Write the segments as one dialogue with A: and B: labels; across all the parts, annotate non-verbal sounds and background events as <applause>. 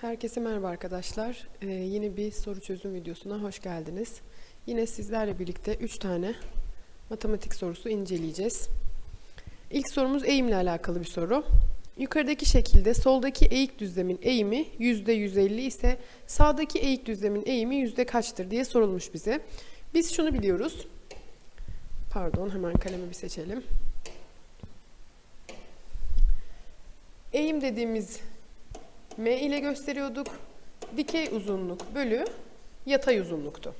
A: Herkese merhaba arkadaşlar. Ee, yeni bir soru çözüm videosuna hoş geldiniz. Yine sizlerle birlikte 3 tane matematik sorusu inceleyeceğiz. İlk sorumuz eğimle alakalı bir soru. Yukarıdaki şekilde soldaki eğik düzlemin eğimi %150 ise sağdaki eğik düzlemin eğimi yüzde kaçtır diye sorulmuş bize. Biz şunu biliyoruz. Pardon hemen kalemi bir seçelim. Eğim dediğimiz M ile gösteriyorduk. Dikey uzunluk bölü yatay uzunluktu.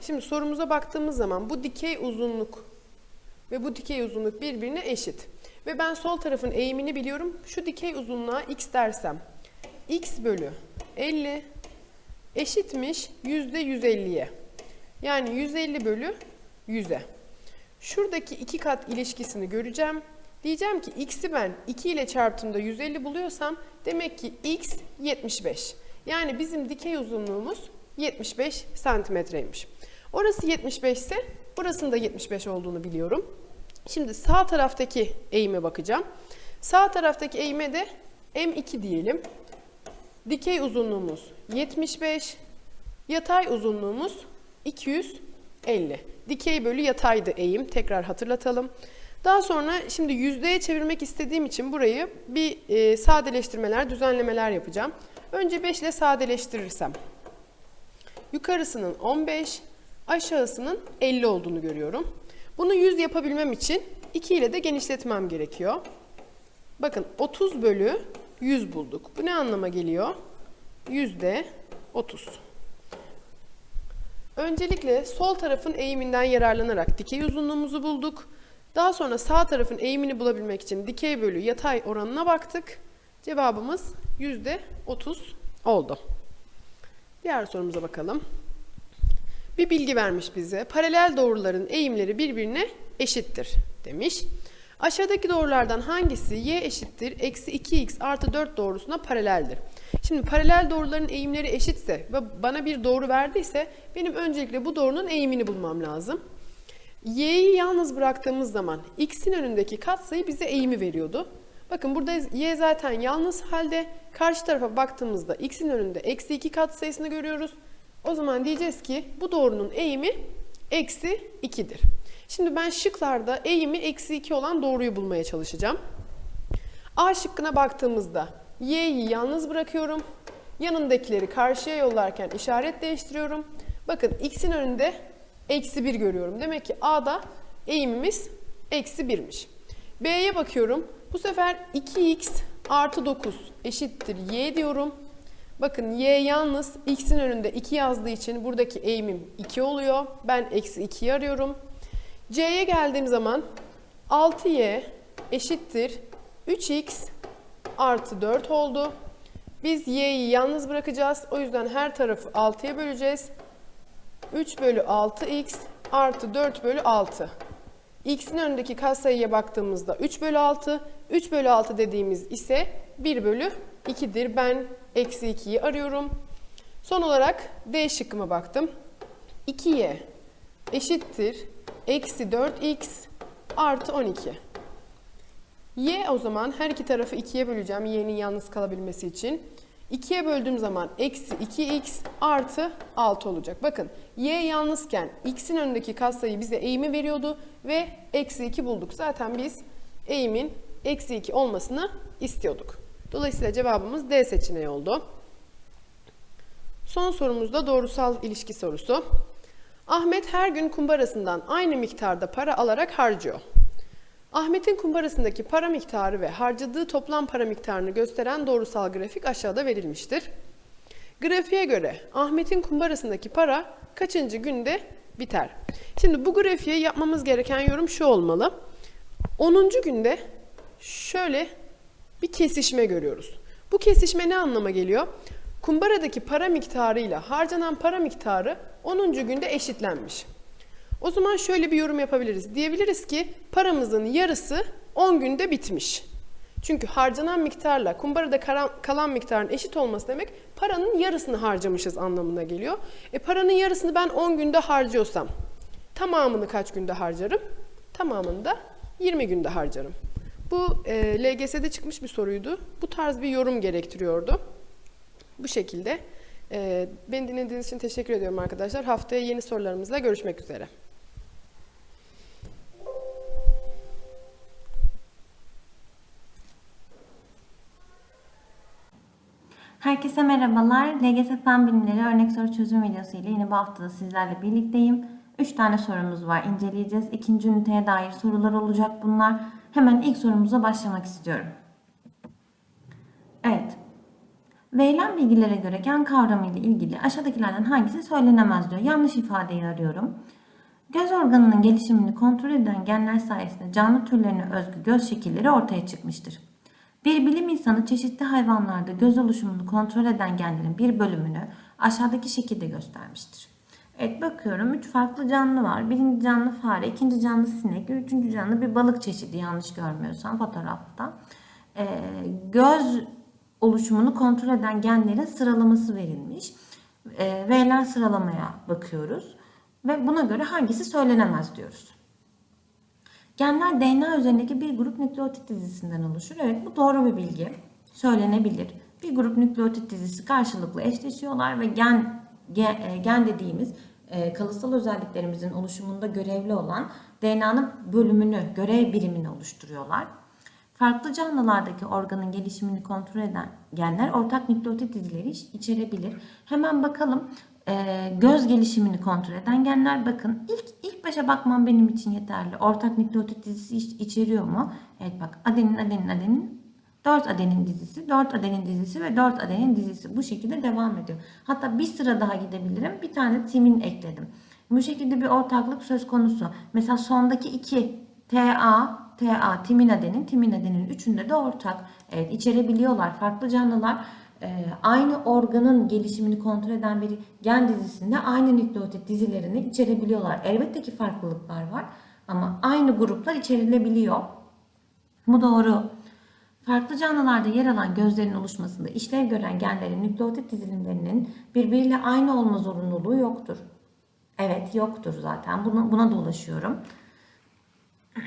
A: Şimdi sorumuza baktığımız zaman bu dikey uzunluk ve bu dikey uzunluk birbirine eşit. Ve ben sol tarafın eğimini biliyorum. Şu dikey uzunluğa x dersem x bölü 50 eşitmiş yüzde 150'ye. Yani 150 bölü 100'e. Şuradaki iki kat ilişkisini göreceğim. Diyeceğim ki x'i ben 2 ile çarptığımda 150 buluyorsam demek ki x 75. Yani bizim dikey uzunluğumuz 75 santimetreymiş. Orası 75 ise burasının da 75 olduğunu biliyorum. Şimdi sağ taraftaki eğime bakacağım. Sağ taraftaki eğime de m2 diyelim. Dikey uzunluğumuz 75, yatay uzunluğumuz 250. Dikey bölü yataydı eğim. Tekrar hatırlatalım. Daha sonra şimdi yüzdeye çevirmek istediğim için burayı bir e, sadeleştirmeler, düzenlemeler yapacağım. Önce 5 ile sadeleştirirsem yukarısının 15, aşağısının 50 olduğunu görüyorum. Bunu 100 yapabilmem için 2 ile de genişletmem gerekiyor. Bakın 30 bölü 100 bulduk. Bu ne anlama geliyor? Yüzde 30. Öncelikle sol tarafın eğiminden yararlanarak dikey uzunluğumuzu bulduk. Daha sonra sağ tarafın eğimini bulabilmek için dikey bölü yatay oranına baktık. Cevabımız yüzde 30 oldu. Diğer sorumuza bakalım. Bir bilgi vermiş bize. Paralel doğruların eğimleri birbirine eşittir demiş. Aşağıdaki doğrulardan hangisi y eşittir eksi 2x artı 4 doğrusuna paraleldir? Şimdi paralel doğruların eğimleri eşitse ve bana bir doğru verdiyse benim öncelikle bu doğrunun eğimini bulmam lazım. Y'yi yalnız bıraktığımız zaman x'in önündeki katsayı bize eğimi veriyordu. Bakın burada y zaten yalnız halde karşı tarafa baktığımızda x'in önünde eksi 2 katsayısını görüyoruz. O zaman diyeceğiz ki bu doğrunun eğimi eksi 2'dir. Şimdi ben şıklarda eğimi eksi 2 olan doğruyu bulmaya çalışacağım. A şıkkına baktığımızda y'yi yalnız bırakıyorum. Yanındakileri karşıya yollarken işaret değiştiriyorum. Bakın x'in önünde eksi 1 görüyorum. Demek ki A'da eğimimiz eksi 1'miş. B'ye bakıyorum. Bu sefer 2x artı 9 eşittir y diyorum. Bakın y yalnız x'in önünde 2 yazdığı için buradaki eğimim 2 oluyor. Ben eksi 2'yi arıyorum. C'ye geldiğim zaman 6y eşittir 3x artı 4 oldu. Biz y'yi yalnız bırakacağız. O yüzden her tarafı 6'ya böleceğiz. 3 bölü 6x artı 4 bölü 6. x'in önündeki katsayıya baktığımızda 3 bölü 6. 3 bölü 6 dediğimiz ise 1 bölü 2'dir. Ben eksi 2'yi arıyorum. Son olarak D şıkkıma baktım. 2y eşittir eksi 4x artı 12. y o zaman her iki tarafı 2'ye böleceğim y'nin yalnız kalabilmesi için. 2'ye böldüğüm zaman eksi 2x artı 6 olacak. Bakın y yalnızken x'in önündeki katsayı bize eğimi veriyordu ve eksi 2 bulduk. Zaten biz eğimin eksi 2 olmasını istiyorduk. Dolayısıyla cevabımız D seçeneği oldu. Son sorumuz da doğrusal ilişki sorusu. Ahmet her gün kumbarasından aynı miktarda para alarak harcıyor. Ahmet'in kumbarasındaki para miktarı ve harcadığı toplam para miktarını gösteren doğrusal grafik aşağıda verilmiştir. Grafiğe göre Ahmet'in kumbarasındaki para kaçıncı günde biter? Şimdi bu grafiğe yapmamız gereken yorum şu olmalı. 10. günde şöyle bir kesişme görüyoruz. Bu kesişme ne anlama geliyor? Kumbaradaki para miktarıyla harcanan para miktarı 10. günde eşitlenmiş. O zaman şöyle bir yorum yapabiliriz. Diyebiliriz ki paramızın yarısı 10 günde bitmiş. Çünkü harcanan miktarla kumbarada kalan miktarın eşit olması demek paranın yarısını harcamışız anlamına geliyor. E paranın yarısını ben 10 günde harcıyorsam tamamını kaç günde harcarım? Tamamını da 20 günde harcarım. Bu e, LGS'de çıkmış bir soruydu. Bu tarz bir yorum gerektiriyordu. Bu şekilde. E, beni dinlediğiniz için teşekkür ediyorum arkadaşlar. Haftaya yeni sorularımızla görüşmek üzere.
B: Herkese merhabalar. LGS Fen Bilimleri örnek soru çözüm videosu ile yeni bu haftada sizlerle birlikteyim. 3 tane sorumuz var. inceleyeceğiz. İkinci üniteye dair sorular olacak bunlar. Hemen ilk sorumuza başlamak istiyorum. Evet. Verilen bilgilere göre gen kavramı ile ilgili aşağıdakilerden hangisi söylenemez diyor. Yanlış ifadeyi arıyorum. Göz organının gelişimini kontrol eden genler sayesinde canlı türlerine özgü göz şekilleri ortaya çıkmıştır. Bir bilim insanı çeşitli hayvanlarda göz oluşumunu kontrol eden genlerin bir bölümünü aşağıdaki şekilde göstermiştir. Evet bakıyorum üç farklı canlı var. Birinci canlı fare, ikinci canlı sinek, üçüncü canlı bir balık çeşidi yanlış görmüyorsam fotoğrafta. Ee, göz oluşumunu kontrol eden genlerin sıralaması verilmiş. Ee, verilen sıralamaya bakıyoruz ve buna göre hangisi söylenemez diyoruz. Genler DNA üzerindeki bir grup nükleotit dizisinden oluşur. Evet bu doğru bir bilgi. Söylenebilir. Bir grup nükleotit dizisi karşılıklı eşleşiyorlar ve gen gen, e, gen dediğimiz e, kalıtsal özelliklerimizin oluşumunda görevli olan DNA'nın bölümünü, görev birimini oluşturuyorlar. Farklı canlılardaki organın gelişimini kontrol eden genler ortak nükleotit dizileri iç- içerebilir. Hemen bakalım e, göz gelişimini kontrol eden genler bakın ilk ilk başa bakmam benim için yeterli. Ortak nükleotit dizisi iç- içeriyor mu? Evet bak adenin adenin adenin 4 adenin dizisi, 4 adenin dizisi ve 4 adenin dizisi bu şekilde devam ediyor. Hatta bir sıra daha gidebilirim. Bir tane timin ekledim. Bu şekilde bir ortaklık söz konusu. Mesela sondaki 2 TA, TA, timin adenin, timin adenin üçünde de ortak. Evet içerebiliyorlar. Farklı canlılar aynı organın gelişimini kontrol eden bir gen dizisinde aynı nükleotit dizilerini içerebiliyorlar. Elbette ki farklılıklar var ama aynı gruplar içerilebiliyor. Bu doğru. Farklı canlılarda yer alan gözlerin oluşmasında işlev gören genlerin nükleotit dizilimlerinin birbiriyle aynı olma zorunluluğu yoktur. Evet yoktur zaten. Buna, buna da ulaşıyorum. <clears throat>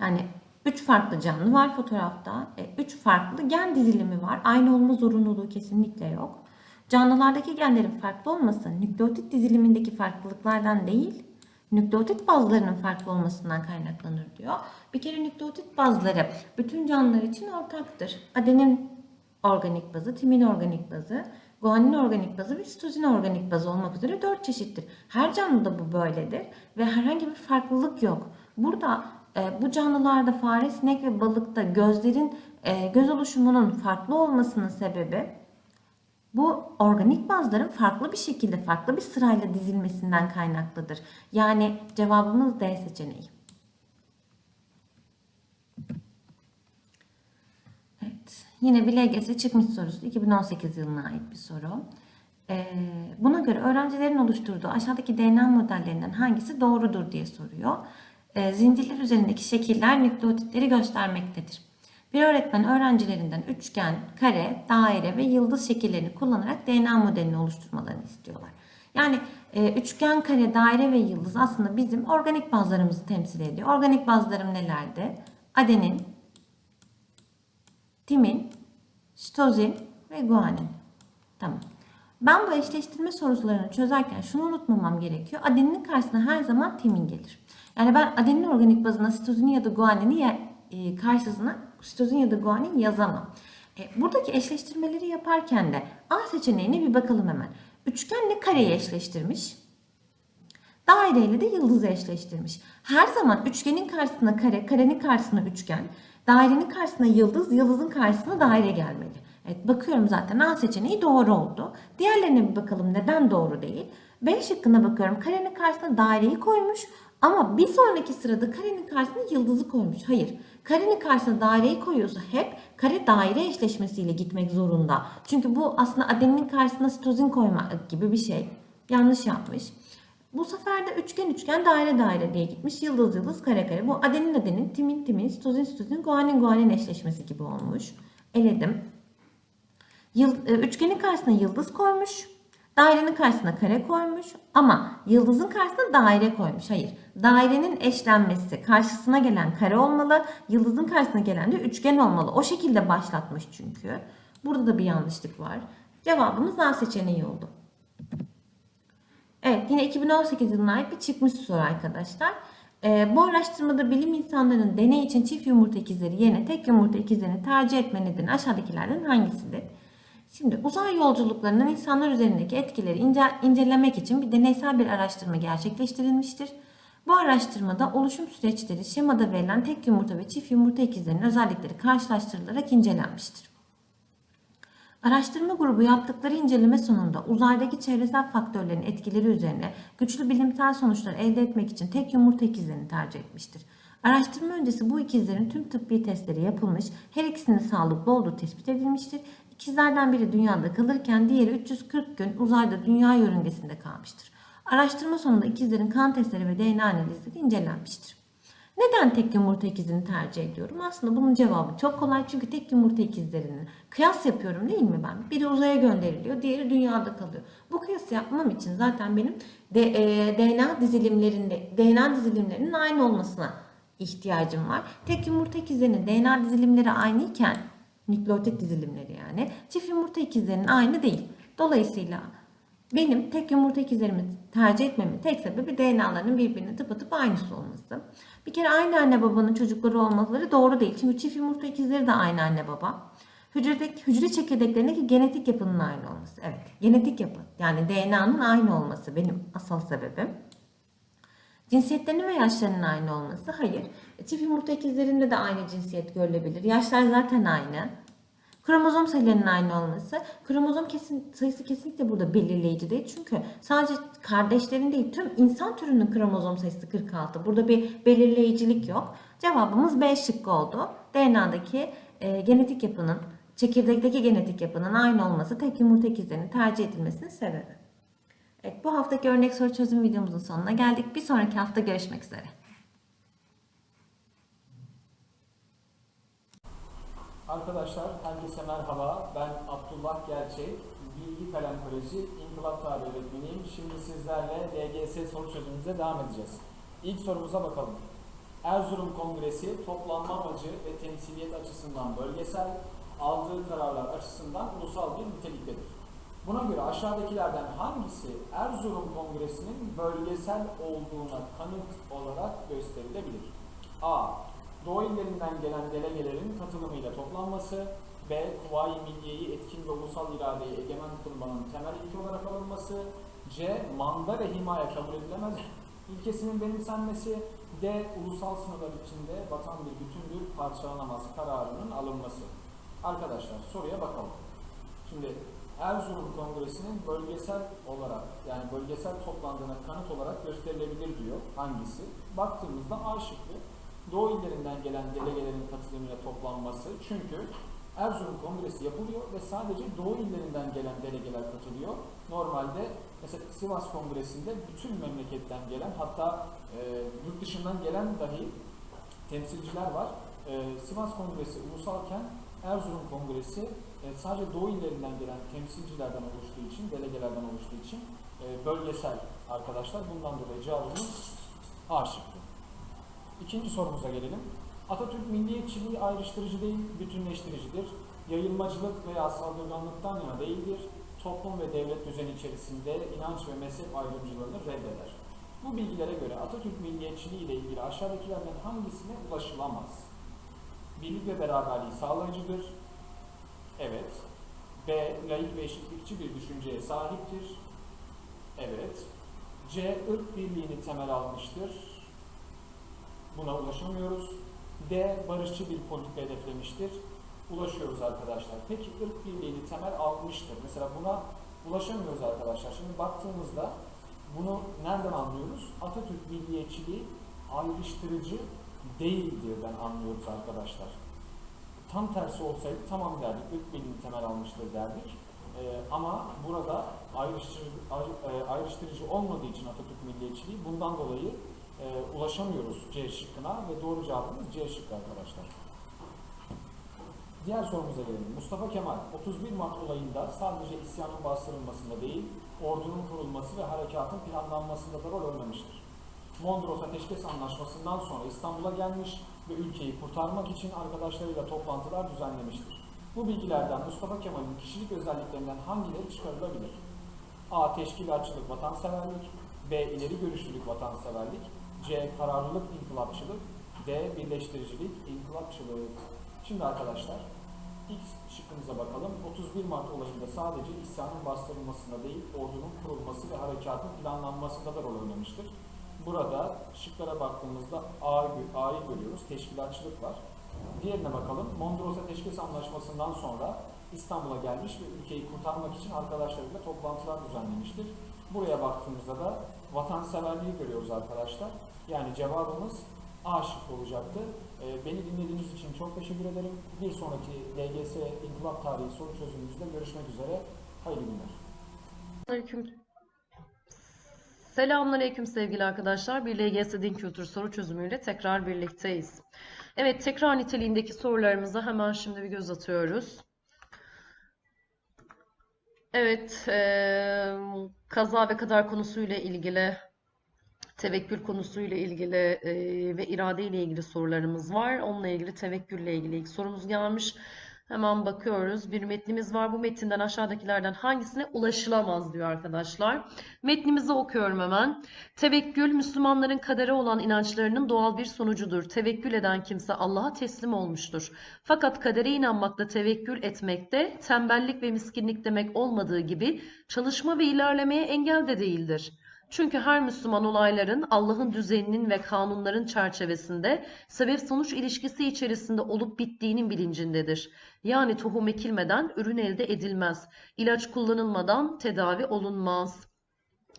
B: Yani üç farklı canlı var fotoğrafta. E, üç farklı gen dizilimi var. Aynı olma zorunluluğu kesinlikle yok. Canlılardaki genlerin farklı olması nükleotit dizilimindeki farklılıklardan değil, nükleotit bazlarının farklı olmasından kaynaklanır diyor. Bir kere nükleotit bazları bütün canlılar için ortaktır. Adenin organik bazı, timin organik bazı, guanin organik bazı ve sitozin organik bazı olmak üzere dört çeşittir. Her canlıda bu böyledir ve herhangi bir farklılık yok. Burada bu canlılarda fare, sinek ve balıkta gözlerin e, göz oluşumunun farklı olmasının sebebi bu organik bazların farklı bir şekilde, farklı bir sırayla dizilmesinden kaynaklıdır. Yani cevabımız D seçeneği. Evet. Yine bir LGS çıkmış sorusu. 2018 yılına ait bir soru. Ee, buna göre öğrencilerin oluşturduğu aşağıdaki DNA modellerinden hangisi doğrudur diye soruyor. Ee, zincirler üzerindeki şekiller nükleotitleri göstermektedir. Bir öğretmen öğrencilerinden üçgen, kare, daire ve yıldız şekillerini kullanarak DNA modelini oluşturmalarını istiyorlar. Yani e, üçgen, kare, daire ve yıldız aslında bizim organik bazlarımızı temsil ediyor. Organik bazlarım nelerdi? Adenin, timin, sitozin ve guanin. Tamam. Ben bu eşleştirme sorularını çözerken şunu unutmamam gerekiyor. Adeninin karşısına her zaman timin gelir. Yani ben adenin organik bazına sitozini ya da guanini ya, e, karşısına sitozin ya da guanin yazamam. E, buradaki eşleştirmeleri yaparken de A seçeneğine bir bakalım hemen. Üçgenle kareyi eşleştirmiş. Daireyle de yıldızı eşleştirmiş. Her zaman üçgenin karşısına kare, karenin karşısına üçgen, dairenin karşısına yıldız, yıldızın karşısına daire gelmeli. Evet bakıyorum zaten A seçeneği doğru oldu. Diğerlerine bir bakalım neden doğru değil. B şıkkına bakıyorum. Karenin karşısına daireyi koymuş ama bir sonraki sırada karenin karşısına yıldızı koymuş. Hayır. Karenin karşısına daireyi koyuyorsa hep kare daire eşleşmesiyle gitmek zorunda. Çünkü bu aslında adeninin karşısına sitozin koymak gibi bir şey. Yanlış yapmış. Bu sefer de üçgen üçgen daire daire diye gitmiş. Yıldız yıldız kare kare. Bu adenin adenin, timin timin, sitozin sitozin, guanin guanin eşleşmesi gibi olmuş. Eledim. Yıl, e, üçgenin karşısına yıldız koymuş. Dairenin karşısına kare koymuş ama yıldızın karşısına daire koymuş. Hayır. Dairenin eşlenmesi karşısına gelen kare olmalı. Yıldızın karşısına gelen de üçgen olmalı. O şekilde başlatmış çünkü. Burada da bir yanlışlık var. Cevabımız A seçeneği oldu. Evet yine 2018 yılına ait bir çıkmış soru arkadaşlar. Ee, bu araştırmada bilim insanlarının deney için çift yumurta ikizleri yerine tek yumurta ikizlerini tercih etme nedeni aşağıdakilerden hangisidir? Şimdi uzay yolculuklarının insanlar üzerindeki etkileri ince- incelemek için bir deneysel bir araştırma gerçekleştirilmiştir. Bu araştırmada oluşum süreçleri şemada verilen tek yumurta ve çift yumurta ikizlerinin özellikleri karşılaştırılarak incelenmiştir. Araştırma grubu yaptıkları inceleme sonunda uzaydaki çevresel faktörlerin etkileri üzerine güçlü bilimsel sonuçlar elde etmek için tek yumurta ikizlerini tercih etmiştir. Araştırma öncesi bu ikizlerin tüm tıbbi testleri yapılmış, her ikisinin sağlıklı olduğu tespit edilmiştir. İkizlerden biri dünyada kalırken diğeri 340 gün uzayda dünya yörüngesinde kalmıştır. Araştırma sonunda ikizlerin kan testleri ve DNA analizleri incelenmiştir. Neden tek yumurta ikizini tercih ediyorum? Aslında bunun cevabı çok kolay çünkü tek yumurta ikizlerinin kıyas yapıyorum değil mi ben? Biri uzaya gönderiliyor, diğeri dünyada kalıyor. Bu kıyası yapmam için zaten benim de, e, DNA dizilimlerinde DNA dizilimlerinin aynı olmasına ihtiyacım var. Tek yumurta ikizlerinin DNA dizilimleri aynıyken nükleotit dizilimleri yani çift yumurta ikizlerinin aynı değil. Dolayısıyla benim tek yumurta ikizlerimi tercih etmemin tek sebebi DNA'larının birbirine tıpatıp aynısı olması. Bir kere aynı anne babanın çocukları olmaları doğru değil. Çünkü çift yumurta ikizleri de aynı anne baba. Hücredeki, hücre çekirdeklerindeki genetik yapının aynı olması. Evet, genetik yapı. Yani DNA'nın aynı olması benim asıl sebebim. Cinsiyetlerinin ve yaşlarının aynı olması hayır. E, Çift yumurta ikizlerinde de aynı cinsiyet görülebilir. Yaşlar zaten aynı. Kromozom sayılarının aynı olması. Kromozom kesin, sayısı kesinlikle burada belirleyici değil. Çünkü sadece kardeşlerin değil tüm insan türünün kromozom sayısı 46. Burada bir belirleyicilik yok. Cevabımız B şıkkı oldu. DNA'daki e, genetik yapının, çekirdekteki genetik yapının aynı olması tek yumurta ikizlerinin tercih edilmesinin sebebi. Evet, bu haftaki örnek soru çözüm videomuzun sonuna geldik. Bir sonraki hafta görüşmek üzere.
C: Arkadaşlar herkese merhaba. Ben Abdullah Gerçek. Bilgi Kalem Koleji İnkılap Tarihi öğretmeniyim. Şimdi sizlerle LGS soru çözümümüze devam edeceğiz. İlk sorumuza bakalım. Erzurum Kongresi toplanma amacı ve temsiliyet açısından bölgesel, aldığı kararlar açısından ulusal bir niteliktedir. Buna göre aşağıdakilerden hangisi Erzurum Kongresi'nin bölgesel olduğuna kanıt olarak gösterilebilir? A. Doğu illerinden gelen delegelerin katılımıyla toplanması. B. Kuvayi Milliye'yi etkin ve ulusal iradeyi egemen kılmanın temel ilke olarak alınması. C. Manda ve himaye kabul edilemez <laughs> ilkesinin benimsenmesi. D. Ulusal sınırlar içinde batan bir bütündür parçalanamaz kararının alınması. Arkadaşlar soruya bakalım. Şimdi Erzurum Kongresi'nin bölgesel olarak yani bölgesel toplandığına kanıt olarak gösterilebilir diyor. Hangisi? Baktığımızda A şıkkı Doğu illerinden gelen delegelerin katılımıyla toplanması. Çünkü Erzurum Kongresi yapılıyor ve sadece Doğu illerinden gelen delegeler katılıyor. Normalde mesela Sivas Kongresi'nde bütün memleketten gelen hatta e, yurt dışından gelen dahi temsilciler var. E, Sivas Kongresi ulusalken Erzurum Kongresi e, sadece Doğu illerinden gelen temsilcilerden oluştuğu için, delegelerden oluştuğu için e, bölgesel arkadaşlar. Bundan dolayı cevabımız A şıkkı. İkinci sorumuza gelelim. Atatürk milliyetçiliği ayrıştırıcı değil, bütünleştiricidir. Yayılmacılık veya saldırganlıktan yana değildir. Toplum ve devlet düzeni içerisinde inanç ve mezhep ayrımcılığını reddeder. Bu bilgilere göre Atatürk milliyetçiliği ile ilgili aşağıdakilerden hangisine ulaşılamaz? Birlik ve beraberliği sağlayıcıdır. Evet. B. Layık ve eşitlikçi bir düşünceye sahiptir. Evet. C. ırk birliğini temel almıştır. Buna ulaşamıyoruz. D. Barışçı bir politika hedeflemiştir. Ulaşıyoruz arkadaşlar. Peki ırk birliğini temel almıştır. Mesela buna ulaşamıyoruz arkadaşlar. Şimdi baktığımızda bunu nereden anlıyoruz? Atatürk milliyetçiliği ayrıştırıcı değildir ben anlıyoruz arkadaşlar. Tam tersi olsaydı tamam derdik, ırk birliğini temel almıştır derdik. Ee, ama burada ayrıştırıcı, ayrı- e, ayrıştırıcı olmadığı için Atatürk milliyetçiliği bundan dolayı e, ulaşamıyoruz C şıkkına ve doğru cevabımız C şıkkı arkadaşlar. Diğer sorumuza gelelim. Mustafa Kemal 31 Mart olayında sadece isyanın bastırılmasında değil, ordunun kurulması ve harekatın planlanmasında da rol oynamıştır. Mondros Ateşkes Anlaşması'ndan sonra İstanbul'a gelmiş ve ülkeyi kurtarmak için arkadaşlarıyla toplantılar düzenlemiştir. Bu bilgilerden Mustafa Kemal'in kişilik özelliklerinden hangileri çıkarılabilir? A. Teşkilatçılık, vatanseverlik. B. ileri görüşlülük, vatanseverlik. C. Kararlılık, inkılapçılık. D. Birleştiricilik, inkılapçılık. Şimdi arkadaşlar ilk şıkkımıza bakalım. 31 Mart olayında sadece isyanın bastırılmasında değil, ordunun kurulması ve harekatın planlanmasında da rol oynamıştır. Burada şıklara baktığımızda A'yı A'yı görüyoruz. Teşkilatçılık var. Diğerine bakalım. Mondros Ateşkes Anlaşması'ndan sonra İstanbul'a gelmiş ve ülkeyi kurtarmak için arkadaşlarıyla toplantılar düzenlemiştir. Buraya baktığımızda da vatanseverliği görüyoruz arkadaşlar. Yani cevabımız A şıkkı olacaktı. Ee, beni dinlediğiniz için çok teşekkür ederim. Bir sonraki LGS İnkılap Tarihi soru çözümümüzde görüşmek üzere. Hayırlı günler.
D: Aleyküm. Selamünaleyküm sevgili arkadaşlar. Bir LGS Din Kültürü soru çözümüyle tekrar birlikteyiz. Evet, tekrar niteliğindeki sorularımıza hemen şimdi bir göz atıyoruz. Evet, eee, kaza ve kadar konusuyla ilgili, tevekkül konusuyla ilgili eee, ve irade ile ilgili sorularımız var. Onunla ilgili tevekkülle ilgili ilk sorumuz gelmiş. Hemen bakıyoruz. Bir metnimiz var. Bu metinden aşağıdakilerden hangisine ulaşılamaz diyor arkadaşlar. Metnimizi okuyorum hemen. Tevekkül, Müslümanların kadere olan inançlarının doğal bir sonucudur. Tevekkül eden kimse Allah'a teslim olmuştur. Fakat kadere inanmakla tevekkül etmekte tembellik ve miskinlik demek olmadığı gibi çalışma ve ilerlemeye engel de değildir. Çünkü her Müslüman olayların Allah'ın düzeninin ve kanunların çerçevesinde sebep-sonuç ilişkisi içerisinde olup bittiğinin bilincindedir. Yani tohum ekilmeden ürün elde edilmez. İlaç kullanılmadan tedavi olunmaz.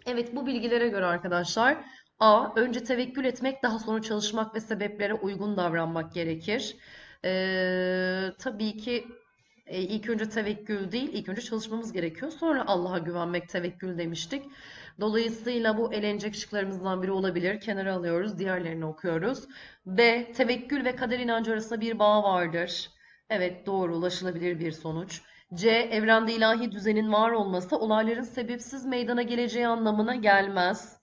D: Evet bu bilgilere göre arkadaşlar A. Önce tevekkül etmek daha sonra çalışmak ve sebeplere uygun davranmak gerekir. Ee, tabii ki e, ilk önce tevekkül değil ilk önce çalışmamız gerekiyor. Sonra Allah'a güvenmek tevekkül demiştik. Dolayısıyla bu elenecek şıklarımızdan biri olabilir. Kenara alıyoruz. Diğerlerini okuyoruz. B. Tevekkül ve kader inancı arasında bir bağ vardır. Evet doğru ulaşılabilir bir sonuç. C. Evrende ilahi düzenin var olması olayların sebepsiz meydana geleceği anlamına gelmez.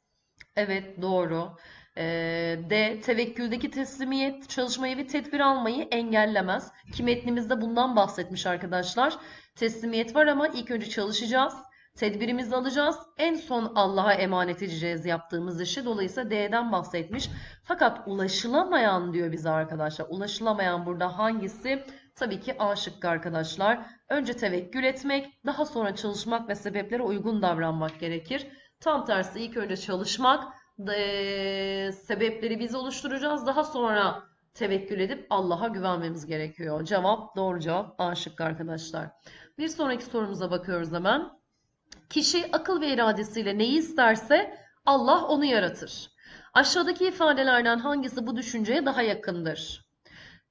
D: Evet doğru. D. Tevekküldeki teslimiyet çalışmayı ve tedbir almayı engellemez. Ki metnimizde bundan bahsetmiş arkadaşlar. Teslimiyet var ama ilk önce çalışacağız. Tedbirimizi alacağız. En son Allah'a emanet edeceğiz yaptığımız işi. Dolayısıyla D'den bahsetmiş. Fakat ulaşılamayan diyor bize arkadaşlar. Ulaşılamayan burada hangisi? Tabii ki A şıkkı arkadaşlar. Önce tevekkül etmek, daha sonra çalışmak ve sebeplere uygun davranmak gerekir. Tam tersi ilk önce çalışmak, sebepleri biz oluşturacağız. Daha sonra tevekkül edip Allah'a güvenmemiz gerekiyor. Cevap doğru cevap A şıkkı arkadaşlar. Bir sonraki sorumuza bakıyoruz hemen. Kişi akıl ve iradesiyle neyi isterse Allah onu yaratır. Aşağıdaki ifadelerden hangisi bu düşünceye daha yakındır?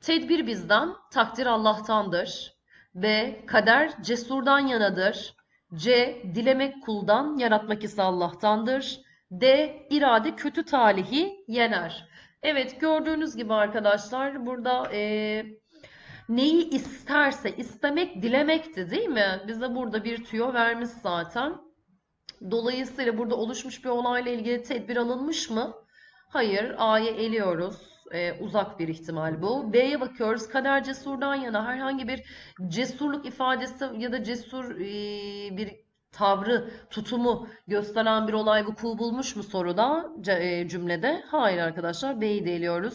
D: Tedbir bizden, takdir Allah'tandır. B. Kader cesurdan yanadır. C. Dilemek kuldan, yaratmak ise Allah'tandır. D. İrade kötü talihi yener. Evet gördüğünüz gibi arkadaşlar burada eee, neyi isterse istemek dilemekti değil mi? Bize burada bir tüyo vermiş zaten. Dolayısıyla burada oluşmuş bir olayla ilgili tedbir alınmış mı? Hayır. A'yı eliyoruz. Ee, uzak bir ihtimal bu. B'ye bakıyoruz. Kader cesurdan yana herhangi bir cesurluk ifadesi ya da cesur ee, bir tavrı, tutumu gösteren bir olay vuku bulmuş mu soruda, e, cümlede? Hayır arkadaşlar. B'yi de.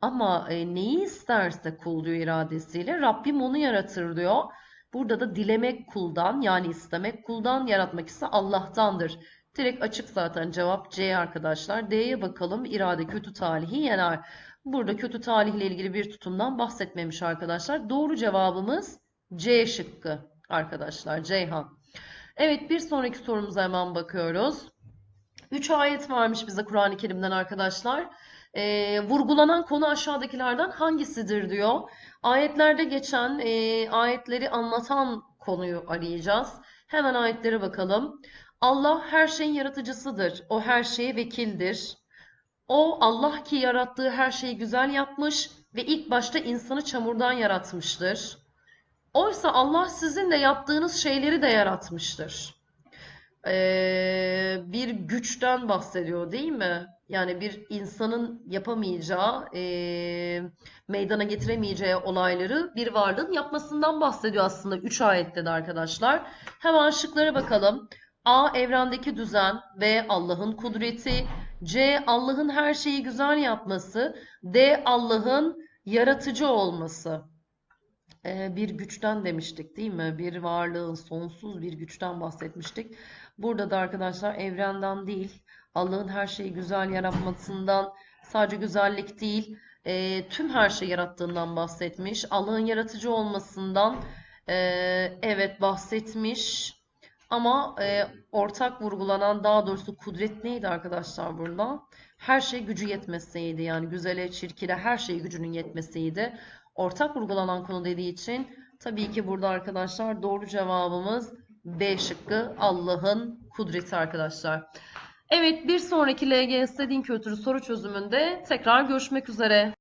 D: Ama e, neyi isterse kul diyor iradesiyle Rabbim onu yaratır diyor. Burada da dilemek kuldan yani istemek kuldan yaratmak ise Allah'tandır. Direkt açık zaten cevap C arkadaşlar. D'ye bakalım. İrade kötü talihi yener. Burada kötü talihle ilgili bir tutumdan bahsetmemiş arkadaşlar. Doğru cevabımız C şıkkı arkadaşlar. Ceyhan. Evet bir sonraki sorumuza hemen bakıyoruz. Üç ayet varmış bize Kur'an-ı Kerim'den arkadaşlar. Ee, vurgulanan konu aşağıdakilerden hangisidir diyor. Ayetlerde geçen e, ayetleri anlatan konuyu arayacağız. Hemen ayetlere bakalım. Allah her şeyin yaratıcısıdır. O her şeye vekildir. O Allah ki yarattığı her şeyi güzel yapmış ve ilk başta insanı çamurdan yaratmıştır. Oysa Allah sizin de yaptığınız şeyleri de yaratmıştır. Ee, bir güçten bahsediyor değil mi? Yani bir insanın yapamayacağı, ee, meydana getiremeyeceği olayları bir varlığın yapmasından bahsediyor aslında 3 ayette de arkadaşlar. Hemen şıklara bakalım. A. Evrendeki düzen. B. Allah'ın kudreti. C. Allah'ın her şeyi güzel yapması. D. Allah'ın yaratıcı olması. Ee, bir güçten demiştik değil mi? Bir varlığın sonsuz bir güçten bahsetmiştik. Burada da arkadaşlar evrenden değil, Allah'ın her şeyi güzel yaratmasından, sadece güzellik değil, e, tüm her şeyi yarattığından bahsetmiş. Allah'ın yaratıcı olmasından e, evet bahsetmiş. Ama e, ortak vurgulanan daha doğrusu kudret neydi arkadaşlar burada? Her şey gücü yetmeseydi yani güzele, çirkine her şey gücünün yetmeseydi. Ortak vurgulanan konu dediği için tabii ki burada arkadaşlar doğru cevabımız B şıkkı Allah'ın kudreti arkadaşlar. Evet bir sonraki LGS din kültürü soru çözümünde tekrar görüşmek üzere.